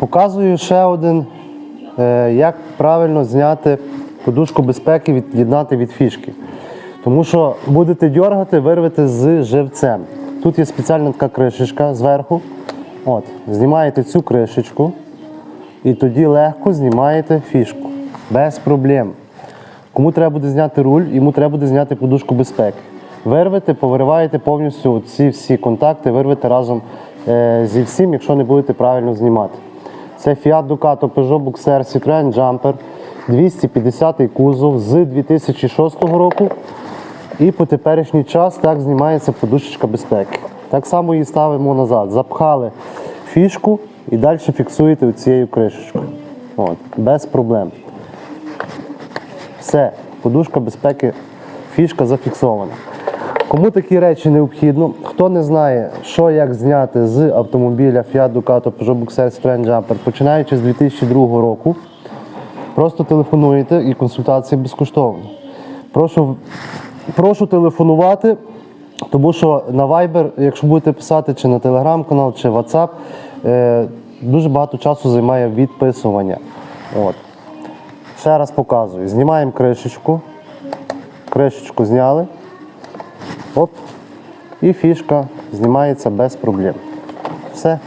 Показую ще один, е, як правильно зняти подушку безпеки, від'єднати від фішки. Тому що будете дергати, вирвете з живцем. Тут є спеціальна така кришечка зверху. От, знімаєте цю кришечку і тоді легко знімаєте фішку. Без проблем. Кому треба буде зняти руль, йому треба буде зняти подушку безпеки. Вирвете, повириваєте повністю ці всі контакти, вирвете разом е, зі всім, якщо не будете правильно знімати. Це Fiat Ducato Peugeot Boxer Citroën Jumper 250-й кузов з 2006 року. І по теперішній час так знімається подушечка безпеки. Так само її ставимо назад. Запхали фішку і далі фіксуєте цією кришечкою. От, без проблем. Все, подушка безпеки, фішка зафіксована. Кому такі речі необхідно, хто не знає, що як зняти з автомобіля Fiat Ducato Peugeot Boxer Citroën Jumper, починаючи з 2002 року, просто телефонуєте і консультація безкоштовна. Прошу, прошу телефонувати, тому що на Viber, якщо будете писати чи на Telegram канал, чи WhatsApp, е, дуже багато часу займає відписування. От. Ще раз показую. Знімаємо кришечку. Кришечку зняли. Оп. І фішка знімається без проблем. Все.